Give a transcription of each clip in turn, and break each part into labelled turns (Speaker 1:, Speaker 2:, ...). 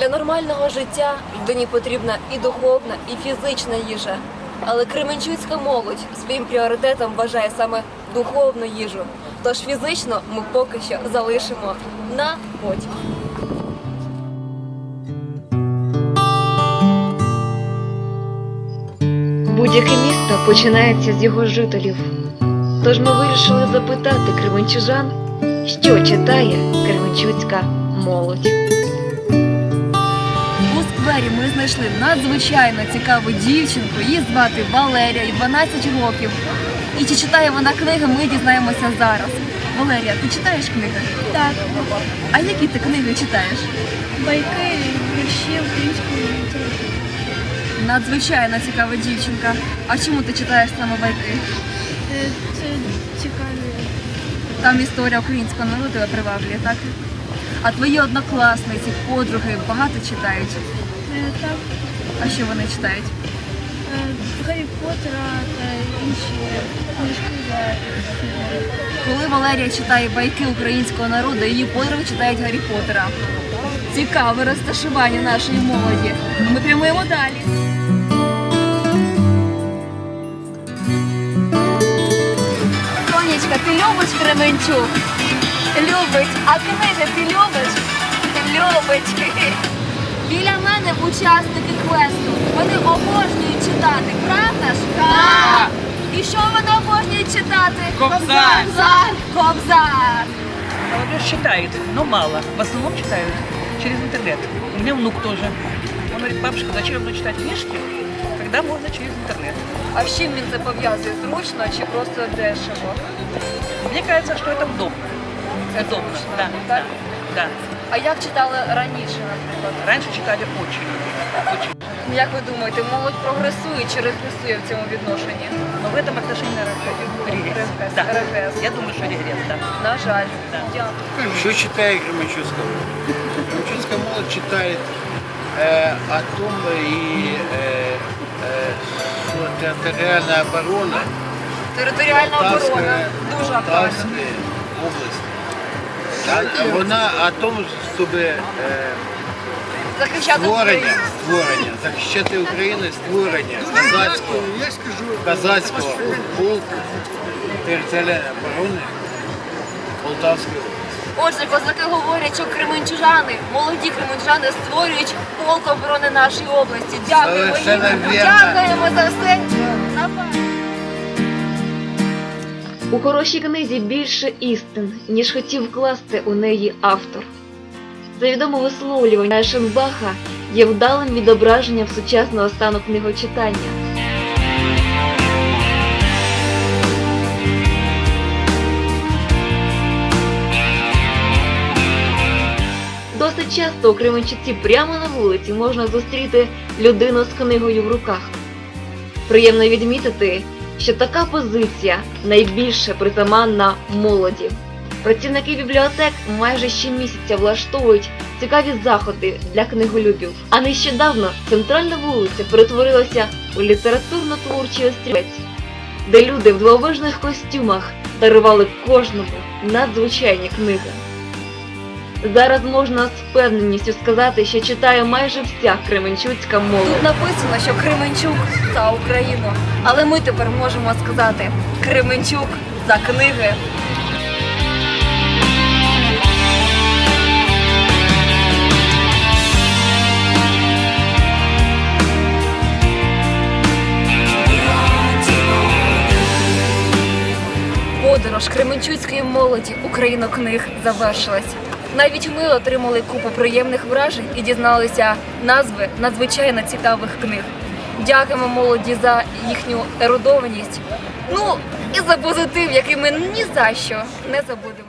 Speaker 1: Для нормального життя людині потрібна і духовна, і фізична їжа. Але кременчуцька молодь своїм пріоритетом вважає саме духовну їжу. Тож фізично ми поки що залишимо на потім. Будь-яке місто починається з його жителів. Тож ми вирішили запитати кременчужан, що читає кременчуцька молодь. У сквері ми знайшли надзвичайно цікаву дівчинку. Її звати Валерія, їй 12 років. І чи читає вона книги, ми дізнаємося зараз. Валерія, ти читаєш книги?
Speaker 2: Так,
Speaker 1: А які ти книги читаєш?
Speaker 2: байки, вірші українською літературою.
Speaker 1: Надзвичайно цікава дівчинка. А чому ти читаєш саме байки?
Speaker 2: Е, Це цікаві.
Speaker 1: Там історія українського народу тебе приваблює, так? А твої однокласниці, подруги багато читають.
Speaker 2: Е, Так,
Speaker 1: А що вони читають?
Speaker 2: е, Гаррі Поттера та інші книжки для.
Speaker 1: Коли Валерія читає байки українського народу, її подруги читають Гаррі Поттера. Цікаве розташування нашої молоді. Ми прямуємо далі. Сонечка, ти любиш Кременчук? Любить. А книги ти любиш? Любить. Біля мене учасники квесту. Вони обожнюють читати, правда ж? Так. І що вони обожнюють читати?
Speaker 3: Кобзар.
Speaker 1: Кобзар. Кобзар.
Speaker 3: Молодежь читает, но мало. В основном читают через интернет. У меня внук тоже. Он говорит, бабушка, зачем мне читать книжки, когда можно через интернет?
Speaker 1: А з чим він це пов'язує? Зручно чи просто дешево?
Speaker 3: Мне кажется, что это удобно.
Speaker 1: Це
Speaker 3: Удобно, да, да, да.
Speaker 1: А як читали раніше, наприклад?
Speaker 3: Раньше читали очень, очень.
Speaker 1: Ну, Як ви думаєте, молодь прогресує чи регресує в цьому відношенні?
Speaker 3: Но в этом отношении регресс.
Speaker 1: Регресс,
Speaker 3: Да.
Speaker 1: регресс.
Speaker 3: Я думаю, что регресс, да.
Speaker 1: На жаль.
Speaker 3: Да.
Speaker 1: Дякую.
Speaker 4: Что читает Кременчуцкая молодь? Кременчуцкая молодь читает э, о том и э, э, что территориальная оборона
Speaker 1: Територіальна оборона
Speaker 4: Полтавської-
Speaker 1: дуже актуальна.
Speaker 4: Полтавської області. вона о тому, щоб е, створення, створення, захищати Україну, створення казацького, казацького полку територіальної оборони Полтавської області.
Speaker 1: Отже, козаки говорять, що кременчужани, молоді кременчужани створюють полк оборони нашої області. Дякуємо їм.
Speaker 4: Совершенно вірно.
Speaker 1: Дякуємо за все. Напевно. У хорошій книзі більше істин, ніж хотів вкласти у неї автор. За відоме висловлювання Шенбаха є вдалим відображенням сучасного стану книгочитання. Досить часто у Кременчуці прямо на вулиці можна зустріти людину з книгою в руках. Приємно відмітити, що така позиція найбільше притаманна молоді. Працівники бібліотек майже щомісяця влаштовують цікаві заходи для книголюбів. А нещодавно центральна вулиця перетворилася у літературно-творчий острівець, де люди в дивовижних костюмах дарували кожному надзвичайні книги. Зараз можна з впевненістю сказати, що читає майже вся кременчуцька молодь. Тут написано, що Кременчук за Україну. Але ми тепер можемо сказати Кременчук за книги. Подорож Кременчуцької молоді Українокниг завершилась. Навіть ми отримали купу приємних вражень і дізналися назви надзвичайно цікавих книг. Дякуємо молоді за їхню ерудованість. Ну і за позитив, який ми ні за що не забудемо.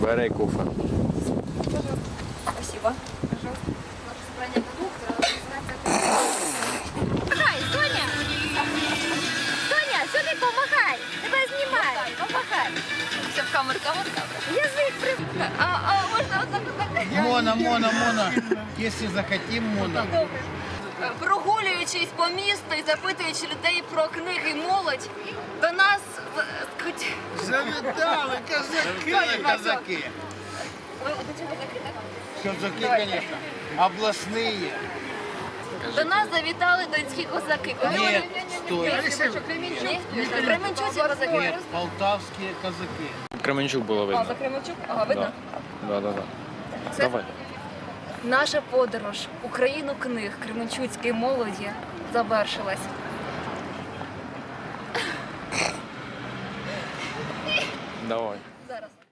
Speaker 5: Бери куфа.
Speaker 1: Спасибо.
Speaker 6: Помагай, Соня! Соня! Тебе знімай! Помагай!
Speaker 1: Все в камеру, камеру, камеру.
Speaker 6: Язик при...
Speaker 1: А, а? Можна
Speaker 4: Мона, Мона, Мона. Если захотим, Мона.
Speaker 1: Прогулюючись по місту і запитуючи людей про книги молодь, до нас з- хоч-
Speaker 4: Завидали казаки. Казаки. Казаки, конечно. Областные.
Speaker 1: До нас завітали донські козаки. Коли
Speaker 4: Нет,
Speaker 1: вони-
Speaker 4: стой.
Speaker 1: Ні? Кременчуці козаки.
Speaker 4: Нет, полтавские казаки.
Speaker 5: Кременчук було
Speaker 1: А,
Speaker 5: видно.
Speaker 1: за Кременчук? Ага, видно?
Speaker 5: Да, да, да. Давай.
Speaker 1: наша подорож у країну книг Кременчуцької молоді завершилась.
Speaker 5: Давай.